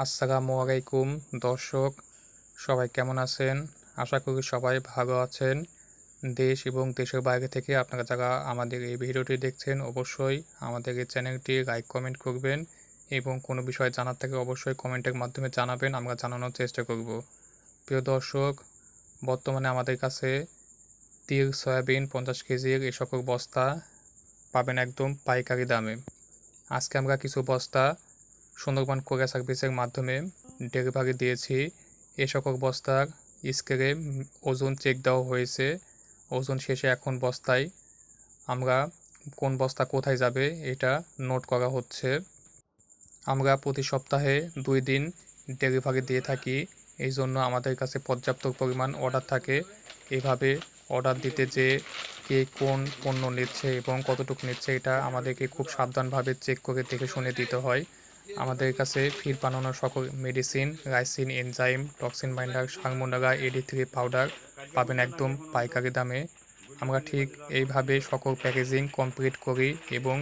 আসসালামু আলাইকুম, দর্শক, সবাই কেমন আছেন? আশা করি সবাই ভালো আছেন। দেশ এবং দেশের বাইরে থেকে আপনারা যারা আমাদের এই ভিডিওটি দেখছেন, অবশ্যই আমাদের এই চ্যানেলটি লাইক, কমেন্ট করবেন এবং কোনো বিষয় জানার থেকে অবশ্যই কমেন্টের মাধ্যমে জানাবেন, আমরা জানানোর চেষ্টা করব। প্রিয় দর্শক, বর্তমানে আমাদের কাছে তিল, সয়াবিন পঞ্চাশ কেজির এই সকল বস্তা পাবেন একদম পাইকারি দামে। আজকে আমরা কিছু বস্তা সুন্দরবন কোরিয়া সার্ভিসের মাধ্যমে ডেলিভারি দিয়েছি। এ সকল বস্তার স্কেলে ওজন চেক দেওয়া হয়েছে। ওজন শেষে এখন বস্তায় আমরা কোন বস্তা কোথায় যাবে এটা নোট করা হচ্ছে। আমরা প্রতি সপ্তাহে দুই দিন ডেলিভারি দিয়ে থাকি। এই জন্য আমাদের কাছে পর্যাপ্ত পরিমাণ অর্ডার থাকে। এভাবে অর্ডার দিতে যে কে কোন পণ্য নিচ্ছে এবং কতটুকু নিচ্ছে এটা আমাদেরকে খুব সাবধানভাবে চেক করে দেখে শুনে দিতে হয়। আমাদের কাছে ফির বানানোর সকল মেডিসিন রাইসিন এনজাইম টক্সিন বাইন্ডার সাংমোনাগা এডি থ্রি পাউডার পাবেন একদম পাইকারি দামে। আমরা ঠিক এইভাবে সকল প্যাকেজিং কমপ্লিট করি এবং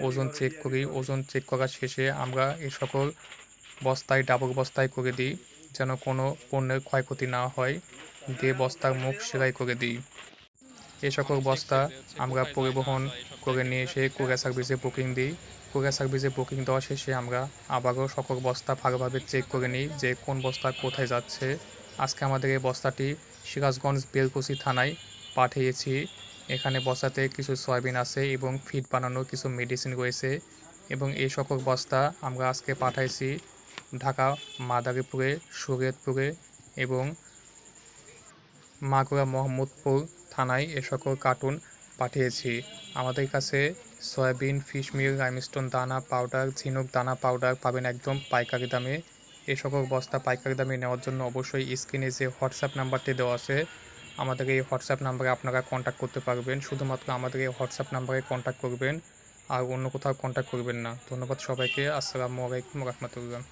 ওজন চেক করি। ওজন চেক করার শেষে আমরা এই সকল বস্তায় ডাবল বস্তায় করে দিই, যেন কোনো পণ্যের ক্ষয়ক্ষতি না হয়। দিয়ে বস্তার মুখ সেলাই করে দিই। এই সকল বস্তা আমরা পরিবহন করে নিয়ে এসে কুরিয়ার সার্ভিসে বুকিং দিই। কুরিয়ার সার্ভিসে বুকিং দেওয়া শেষে আমরা আবারও সকল বস্তা ভালোভাবে চেক করে নিই যে কোন বস্তা কোথায় যাচ্ছে। আজকে আমাদের এই বস্তাটি সিরাজগঞ্জ বেলকুচি থানায় পাঠিয়েছি। এখানে বস্তাতে কিছু সয়াবিন আছে এবং ফিড বানানোর কিছু মেডিসিন রয়েছে এবং এই সকল বস্তা আমরা আজকে পাঠাইছি ঢাকা, মাদারীপুরে, সুরেতপুরে এবং মাগুরা, মোহাম্মদপুর থানায় এ সকল কার্টুন পাঠিয়েছি। আমাদের কাছে সয়াবিন, ফিশ মিল, লাইমস্টোন দানা পাউডার, ঝিনুক দানা পাউডার পাবেন একদম পাইকারি দামে। এ সকল বস্তা পাইকারি দামে নেওয়ার জন্য অবশ্যই স্ক্রিনে যে হোয়াটসঅ্যাপ নাম্বারটি দেওয়া আছে, আমাদের এই হোয়াটসঅ্যাপ নাম্বারে আপনারা কন্ট্যাক্ট করতে পারবেন। শুধুমাত্র আমাদের এই হোয়াটসঅ্যাপ নাম্বারে কন্ট্যাক্ট করবেন, আর অন্য কোথাও কন্ট্যাক্ট করবেন না। ধন্যবাদ সবাইকে। আসসালামু আলাইকুম রহমতুল্লাহ।